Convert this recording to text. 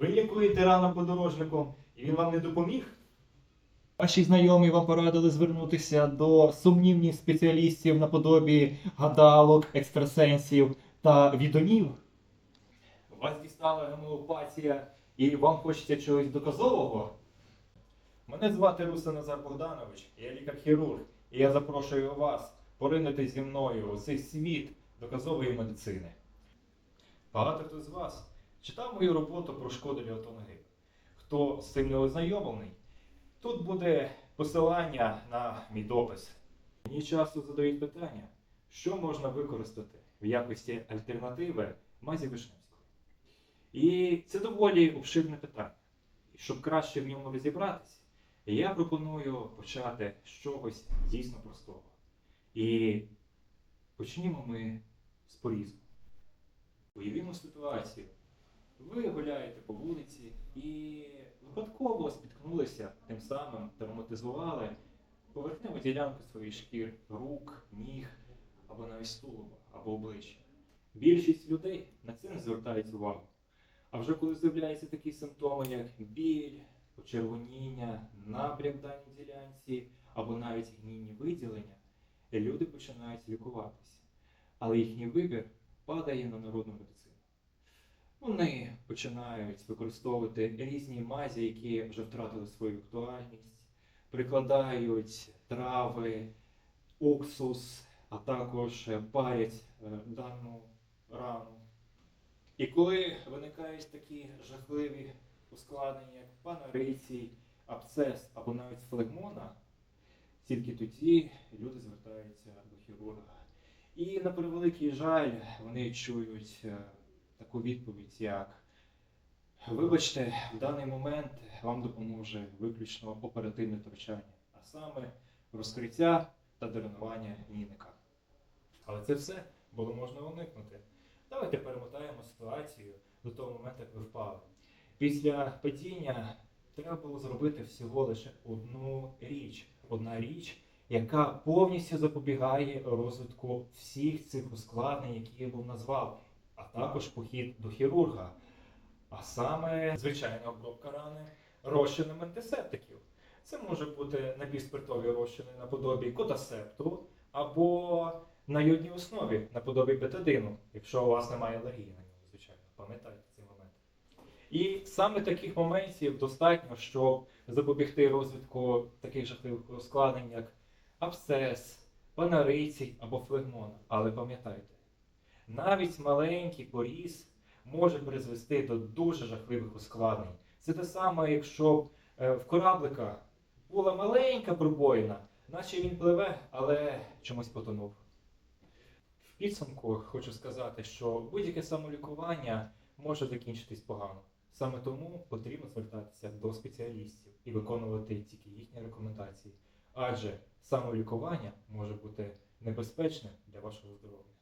Ви лікуєте рано подорожником, і він вам не допоміг? Ваші знайомі вам порадили звернутися до сумнівних спеціалістів наподобі гадалок, екстрасенсів та відомів. Вас дістала гомеопатія і вам хочеться чогось доказового? Мене звати Руса Назар Богданович, я лікар-хірург, і я запрошую вас поринути зі мною у цей світ доказової медицини. Багато хто з вас читав мою роботу про шкоду ліотоноги. Хто з цим не ознайомлений, тут буде посилання на мій допис. Мені часто задають питання, що можна використати в якості альтернативи Мазі Вишневської. І це доволі обширне питання. Щоб краще в ньому розібратися, я пропоную почати з чогось дійсно простого. І почнімо ми з порізу. Уявімо ситуацію. Ви гуляєте по вулиці і випадково спіткнулися, тим самим травматизували поверхневу ділянку своїх шкір, рук, ніг або навіть стулова, або обличчя. Більшість людей на це не звертають увагу. А вже коли з'являються такі симптоми, як біль, почервоніння, набряк в даній ділянці або навіть гнійні виділення, люди починають лікуватися. Але їхній вибір падає на народну медицину. Вони починають використовувати різні мазі, які вже втратили свою актуальність, прикладають трави, уксус, а також парять е, дану рану. І коли виникають такі жахливі ускладнення, як панорицій, абсцес або навіть флегмона, тільки тоді люди звертаються до хірурга. І на превеликий жаль, вони чують е, таку відповідь, як вибачте, в даний момент вам допоможе виключно оперативне втручання, а саме розкриття та дренування гнійника. Але це все було можна уникнути. Давайте перемотаємо ситуацію до того моменту, як ви впали. Після падіння треба було зробити всього лише одну річ. Одна річ, яка повністю запобігає розвитку всіх цих ускладнень, які я був назвав, а також похід до хірурга. А саме звичайна обробка рани розчином антисептиків. Це може бути напівспиртові розчини наподобі котасепту або на йодній основі наподобі бетадину, якщо у вас немає алергії на нього, звичайно, пам'ятайте цей момент. І саме таких моментів достатньо, щоб запобігти розвитку таких жахливих ускладнень, як абсцес, панарицій або флегмон. Але пам'ятайте, навіть маленький поріз може призвести до дуже жахливих ускладнень. Це те саме, якщо е, в кораблика була маленька пробоїна, наче він пливе, але чомусь потонув. В підсумку хочу сказати, що будь-яке самолікування може закінчитись погано. Саме тому потрібно звертатися до спеціалістів і виконувати тільки їхні рекомендації. Адже самолікування може бути небезпечним для вашого здоров'я.